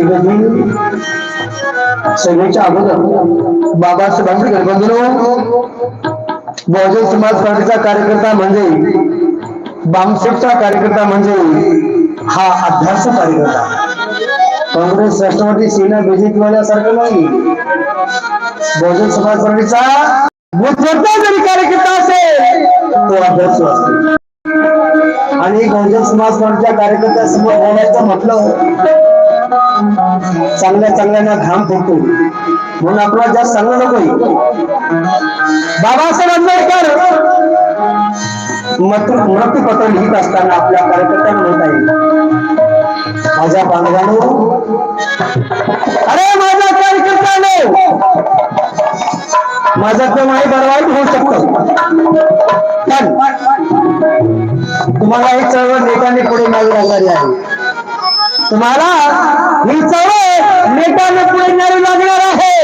सेवेतील सेवेच्या अगोदर बाबासाहेबांची गणबंधनो हो. बहुजन समाज पार्टीचा कार्यकर्ता म्हणजे बामसेटचा कार्यकर्ता म्हणजे हा अभ्यास कार्यकर्ता. काँग्रेस राष्ट्रवादी सेना बीजेपी वाल्यासारखं नाही. बहुजन समाज पार्टीचा बुद्धवरचा जरी कार्यकर्ता असेल तो अभ्यास असतो. आणि बहुजन समाज पार्टीच्या कार्यकर्त्यासमोर बोलायचं म्हटलं चांगल्या चांगल्याना घाम फुटतो. म्हणून आपला जास्त चांगलं नको बाबासाहेब आंबेडकर मृत्यूपत्र लिहित असताना आपल्या कार्यकर्त्यांना म्हणत आहे माझ्या बांधवानो अरे माझ्या कार्यकर्त्यानो माझं तर माही बरवाईट होऊ शकतो. पण तुम्हाला ही चळवळ नेटाने पुढे न्यावी लागणारी आहे. तुम्हाला ही चळवळ नेटाने पुढे न्यावी लागणार आहे.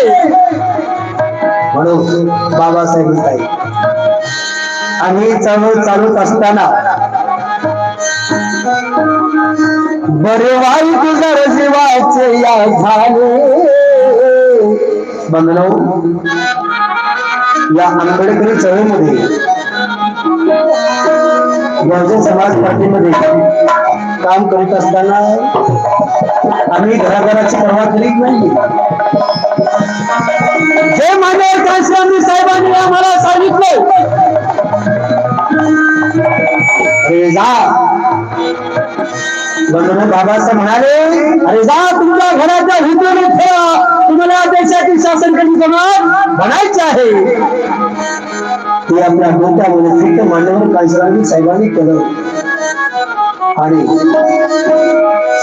म्हणून बाबासाहेब साहेब आणि ही चळवळ चालूच असताना बरे वाईट जर जीवाचे या झाले. बंधनो या आंबेडकरी चळवळीमध्ये बहुजन समाज पार्टीमध्ये काम करीत असताना आम्ही घराघराची पर्वा करीत नाही. जे माझ्या काशीरामी साहेबांनी आम्हाला सांगितलं. अरे जा. बंधू बाबासाहेब म्हणाले अरे जा तुमच्या घराच्या भीतीने ठेवा तुम्हाला देशातील शासन कधी जमात बनायचे आहे. ते आपल्या डोक्यामध्ये फिट मान्यवर कांशरांनी साहेबांनी केलं. आणि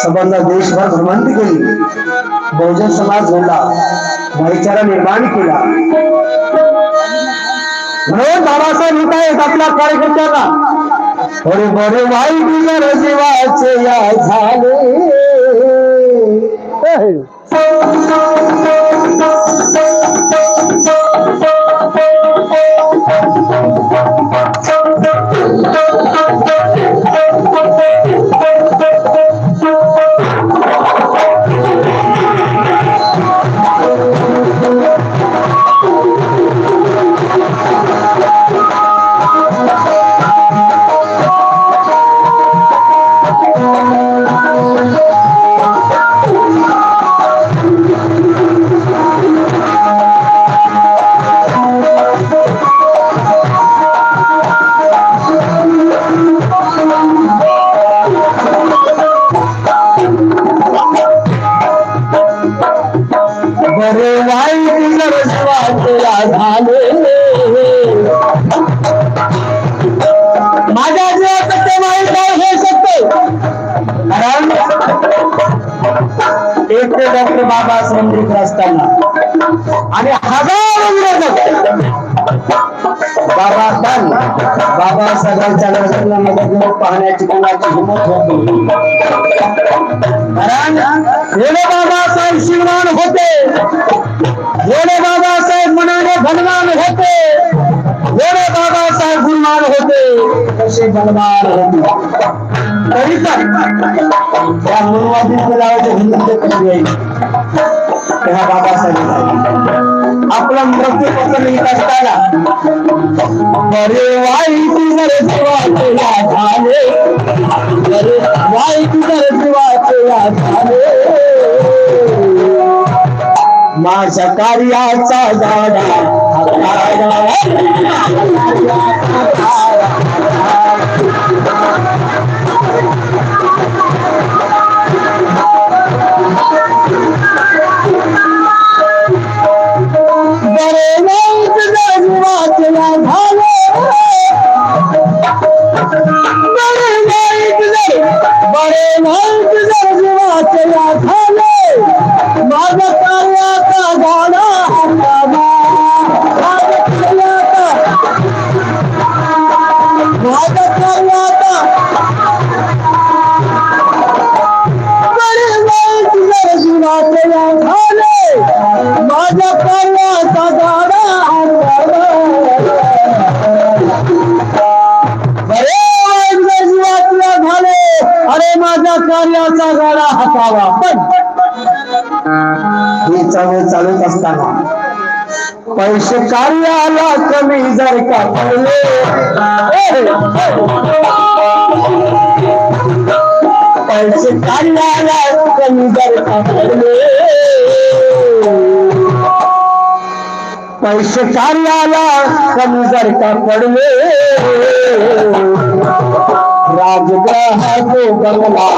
संबंध देशभर भ्रमंती केली. बहुजन समाज घडला. भाईचारा निर्माण केला. म्हणून बाबासाहेब म्हणत आहेत आपल्या कार्यकर्त्यांना. अरे बरे वाईट जर जीवाचे या झाले. Hey! बरे कारण एक ते डॉक्टर बाबा आंबेडकर असताना आणि हजारो विरोधक. बाबा पण बाबासाहेबांच्या दर्शनाला मध्ये पाहण्याची कोणाची हिंमत होत कारण एवढे बाबासाहेब शिवमान होते. एवढे बाबासाहेब मनाने भगवान होते. एवढे बाबासाहेब गुणवान होते तसे बलवान होते? तरी पण त्या मनवादी लावायचे हिंमत कशी येईल? तेव्हा बाबासाहेब आपला मृत्यू पत्र लिहित असताना बरे वाईटी जर जीवाचे या झाले बरे वाईटी जर जीवाचे या झाले. माझ्या कार्याचा गाडा बरे वाईट जर जीवाचे कार्याचा गाडा हातावा. पण चळवळ चालत असताना पैसे कार्याला कमी जर का पडले. पैसे कार्याला कमी जर का पडले. पैसे कार्याला कमी जर का पडले. राजग्रह को बंगला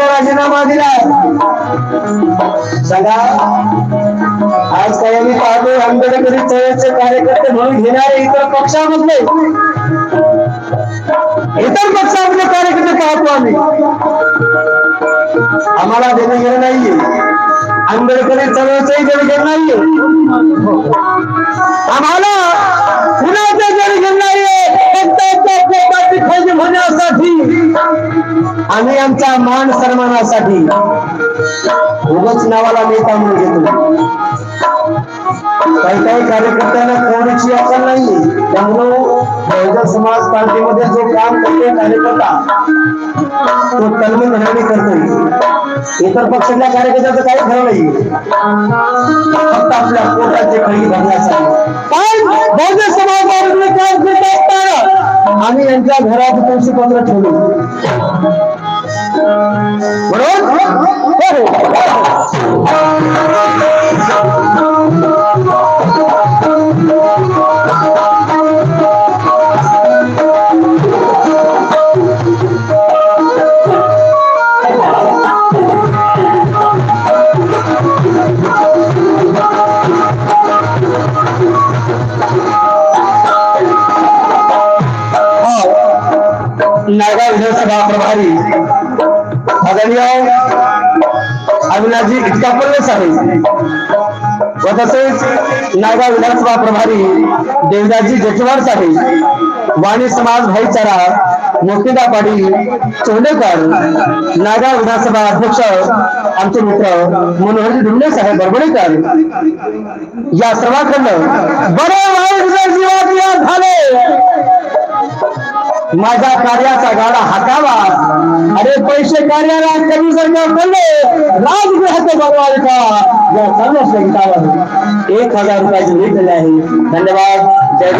नोकरीचा राजीनामा दिला. सांगा आज काही आम्ही पाहतो आंबेडकरी चळवळीचे कार्यकर्ते म्हणून घेणारे इतर पक्षामधले. इतर पक्षामधले कार्यकर्ते पाहतो आम्ही. आम्हाला देणं घेणं नाहीये. आंबेडकरी चळवळीचंही देणं घेणं नाहीये. आम्हाला पुन्हा नाहीये पोटाची होण्यासाठी आणि आमच्या मान सन्मानासाठी उगच नावाला नेता म्हणून घेतो काही काही कार्यकर्त्यांना कोणाची अकल नाही त्यामुळं समाज पार्टीमध्ये जो काम करतोय कार्यकर्ता तो तन्मय धरणी करतोय. इतर पक्षातल्या कार्यकर्त्याचं काही खरं नाही फक्त आपल्या पोटाचे खळी भरण्यासाठी पण बहुजन समाज पार्टीमध्ये काम करत असताना आम्ही यांच्या घरात तुळशी पत्र ठेवले. बरोबर? हो, हो. आदरणीय अविनाशजी इटकापल्ले आहे व तसेच नायगाव विधानसभा प्रभारी देवदाजी जटवार साहेब वाणी समाज भाईचारा मोतीदा पाटील चोंडेकर नायगाव विधानसभा अध्यक्ष आमचे मित्र मनोहरजी धुंडे साहेब बरबडेकर या सर्वांकडनं बरे वाईट झाले. माझ्या कार्याचा गाडा हाकावा अरे पैसे कार्याला कमी जर का पडले राजगृहाचे भगवान का? या सर्व संगीतावर एक हजार रुपयाची भेटले आहे धन्यवाद. जय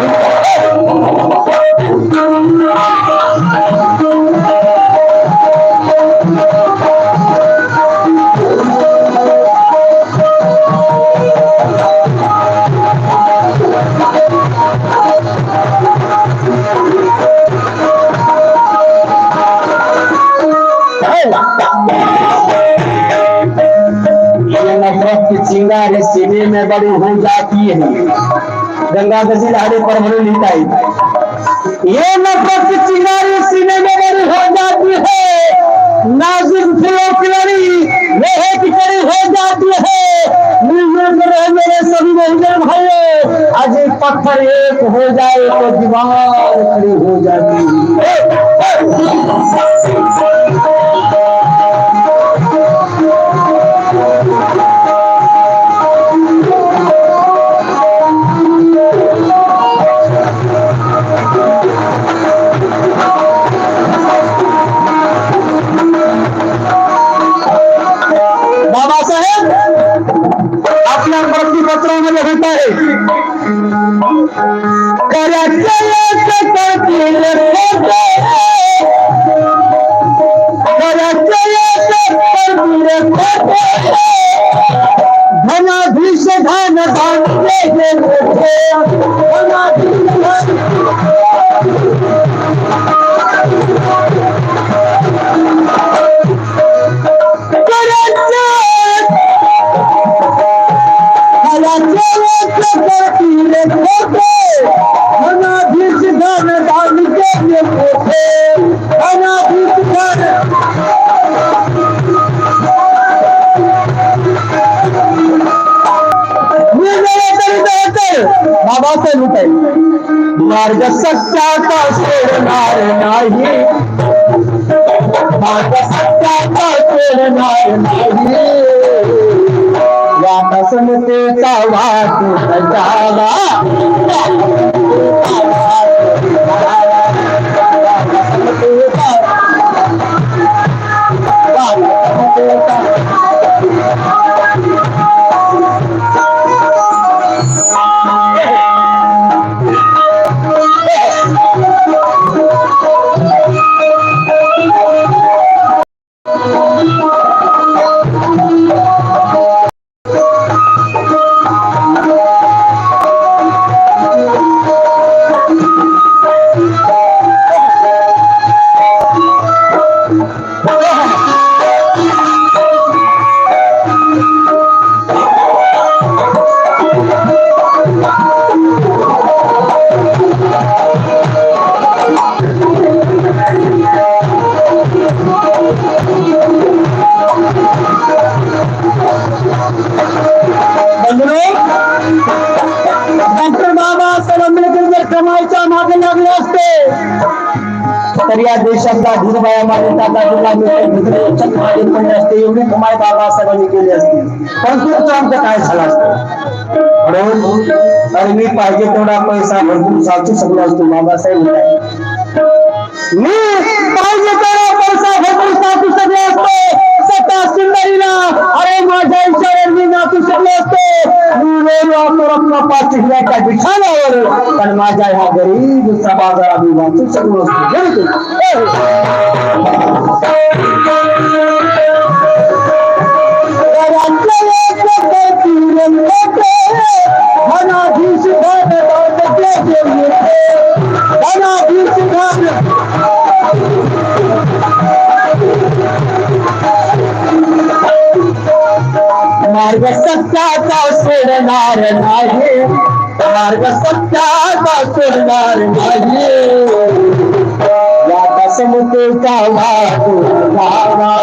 की सीने में बड़ी हो जाती है। गंगा दसी लहरे पर भरे लिखा है ये नफरत चिंगार सीने में बड़ी हो जाती है। नाजुक फूलों की लड़ी लोहे की कड़ी हो जाती है। मेरे सभी बहुजन भाइयों, आज एक पत्थर एक हो जाए तो दीवार खड़ी हो जाती है। बाबासाहेब होते मार्ग सत्याचा सोडणार नाही मार्ग सत्याचा सोडणार नाही या समतेचा वाट जावा देशातला धीरबाया मान्यता मागे पडले असते एवढी कमाई बाबा सगळ्यांनी केली असती. परंतु आमचं काय झालं असतं? म्हणून अरे मी पाहिजे तेवढा पैसा भरपूर साचू शकलो असतो बाबासाहेब मी पाहिजे तेवढा पैसा भरपूर साचू शकलो असतो सत्ता सुंदरीला अरे माझ्या इच्छावर मी नाचू शकलो असतो मी वेळ वापरू रत्न पाच बिछाण्यावर पण माझ्या ह्या गरीब बाजारात मी वाचू शकलो असतो जय मार्ग सत्याचा सोडणार नाही मार्ग सत्याचा सोडणार नाही या समतेचा वाटू लावा.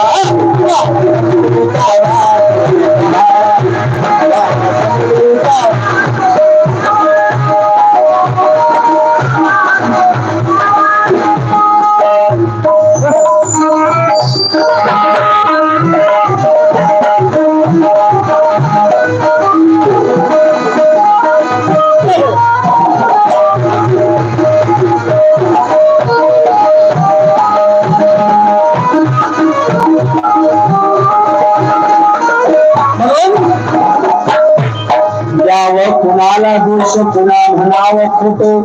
द्यावं दोष पुन्हा म्हणावं खोटं.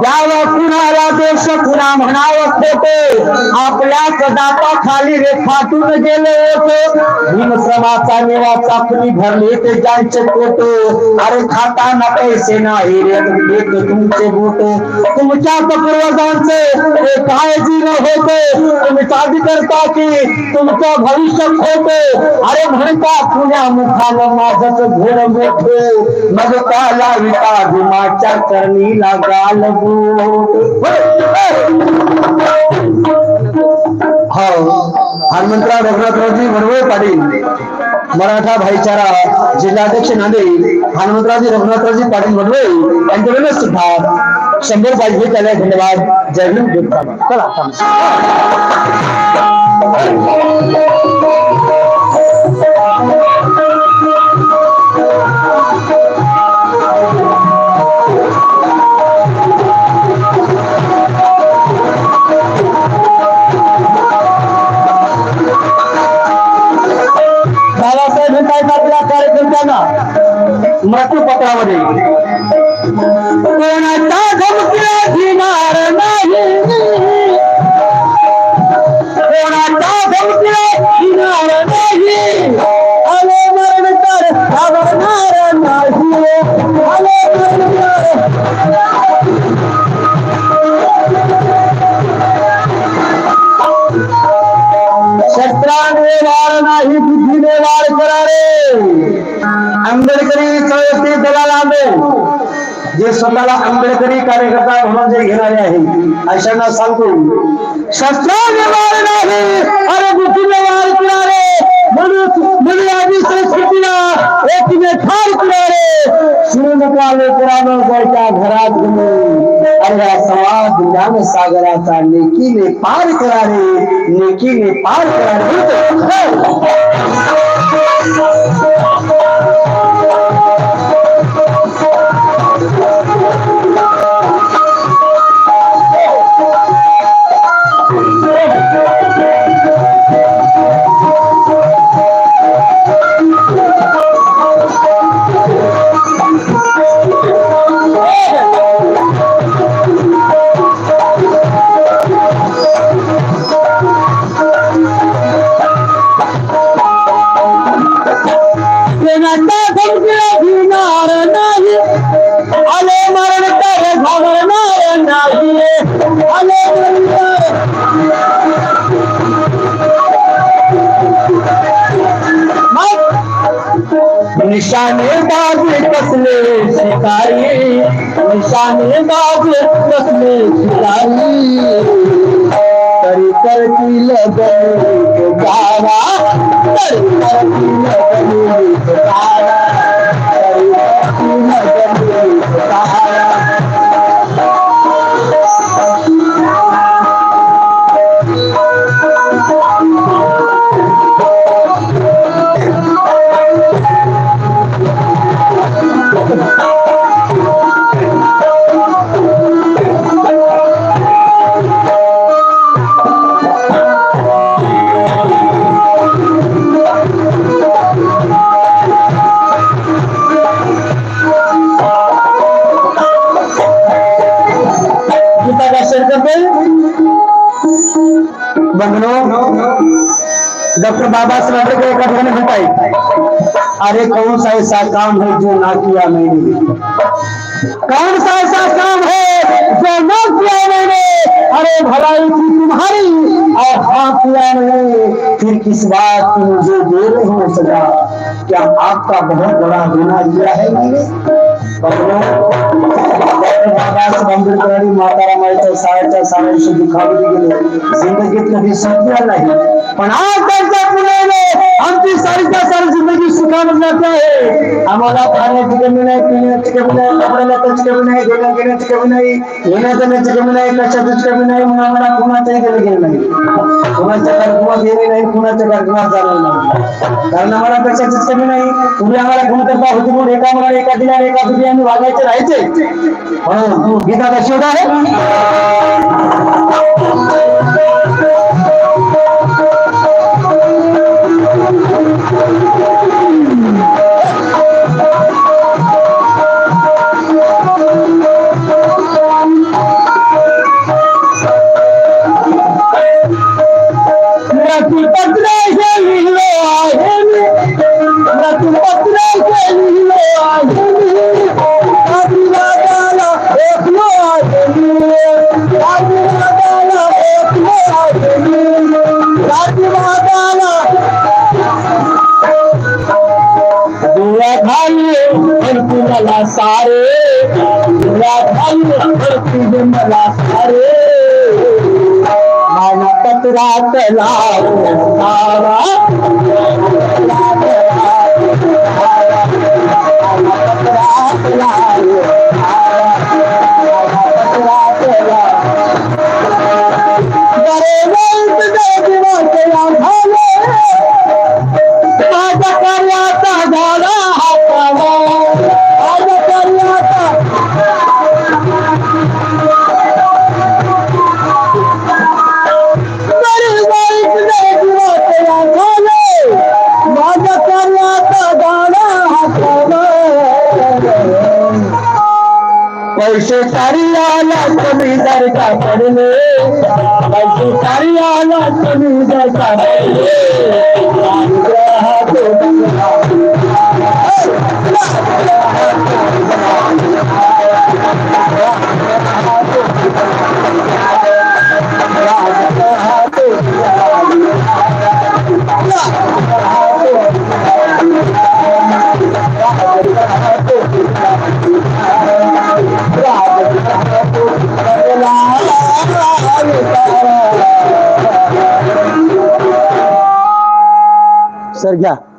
द्यावं कुणाला दोष पुन्हा म्हणावं खोटे. आपल्याच दाता खाली रेखाटून गेले होते. भीमश्रमाचा मेवा चाकणी भरले ते ज्यांचे कोट अरे खाताना पैसे नाही रे तुमचे बोट. तुमच्या पूर्वजांचे ते काळजी न होते. तुम्ही साधी करता की तुमचं भविष्य खोटे. अरे म्हणता पुण्या मुखाला माझंच घोड मोठे मग काला विटा भीमाच्या करणीला गाल हो हनुमंतराव रघुनाथरावजी वडवळे पाटील मराठा भाईचारा जिल्हाध्यक्ष नांदेड हनुमंतरावजी रघुनाथरावजी पाटील वडवळे यांच्याकडे सुद्धा शंभर पाहिजे त्याला धन्यवाद. जय हिंद चला आपल्या कार्यकर्त्यांना मृत्यूपत्रामध्ये कोणाचा धमकीला घेणार नाही. करा रे आंबेडकरी चळवळी दलाल आंबे. जे स्वतःला आंबेडकरी कार्यकर्ता म्हणून जे घेणारे आहे अशांना सांगतो शस्त्र व्यवहार नाही अरे बुद्धी व्यवहार किनारे म्हणून म्हणून आधी संस्कृतीला एकीने ठार किनारे सुरू नका लेकरानं जायच्या घरात घेऊन अरे हा समाज ज्ञान सागराचा नेकीने पार करारे नेकीने पार करारे. పిల్లబడి కారా తరి बंधनो, डॉक्टर बाबासाहेब आंबेडकर एका ठिकाणी म्हणत आहे अरे कौन सा ऐसा काम है जो ना किया मैंने? कौन सा ऐसा काम है जो ना किया मैंने? अरे भलाई थी तुम्हारी और हाँ किया मैंने। फिर किस बात की मुझे दे रहे हो सजा? क्या आपका बहुत बड़ा गुना किया है मैंने? बंधनो बाबा आणि माता रामाच्या साड्याच्या साड्याशी दुखावली गेले. जिंदगीत कधी सुखल्या नाही. पण आज त्यांच्या पुण्याने आमची सारीच्या सारी जिंदगी सुखावत जाते आहे आम्हाला खाण्याची कमी नाही पिण्याची कमी नाही कपडे लाताची कमी नाही घेण्या घेण्याची कमी नाही येण्या जाण्याची कमी नाही कशाचीच कमी नाही म्हणून आम्हाला कुणाच्याही घरी गेलं नाही कुणाच्या कार्यक्रमात गेले नाही कुणाच्या कार्यक्रमात जाणार नाही कारण आम्हाला कशाचीच कमी नाही तुम्ही आम्हाला घेऊन करता होती म्हणून एका मला एका दिल्या एका दिली आम्ही वागायचे राहायचे म्हणून गीता कशी होत आहे प्रतिपत्र जर का पडले पैसे सारी आला कमी जर का पडले सर kerja